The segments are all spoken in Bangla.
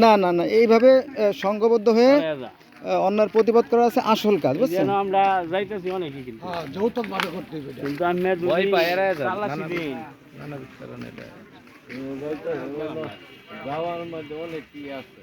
না না না এইভাবে সংঘবদ্ধ হয়ে আহ, অন্যায়ের প্রতিবাদ করা আছে আসল কাজ বুঝছেন? যেন আমরা যাইতেছি অনেকই কিন্তু। হ্যাঁ যৌতুক ভাবে করতে হবে কিন্তু আমি ভয় পায় এরা নানা- দিন। নানা কারণে যাওয়ার মধ্যে অনেক কি আছে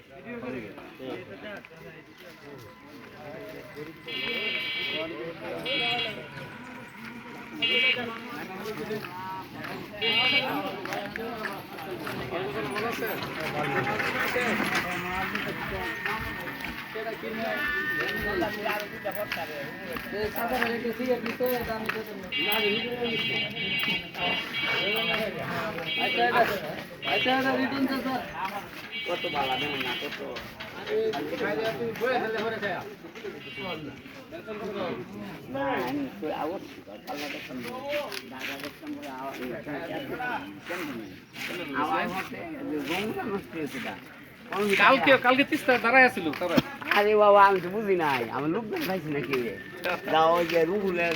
কত ভালো না কত আওয়াজ কালকে কালকে তিস্তা দাঁড়ায় আছিল তারা আরে বাবা আমি তো বুঝি নাই। আমার লোক দেখাইছি নাকি? দাও ওই যে রুগুলের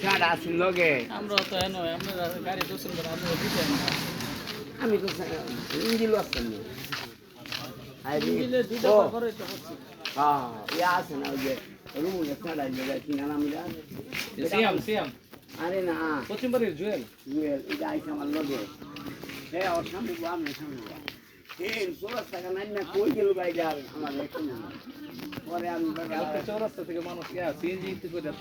ছাড় আসিল লগে। আমরা তো এনো আমরা গাড়ি দোষণ করে আমরা দিতে আমি তো ইঞ্জিল আসতাম না। আরে ও। করে তো হচ্ছে হ্যাঁ ইয়া আছে না ওই যে রুগুলের ছাড় আসলে কি নাম সিয়াম সিয়াম। আরে না। পশ্চিমবাড়ির জুয়েল। জুয়েল এটা আইসা আমার লগে। হ্যাঁ ওর সামনে গো আমি সামনে গো। পরে আমি চৌরাস্তা থেকে মানুষ সিএনজি করে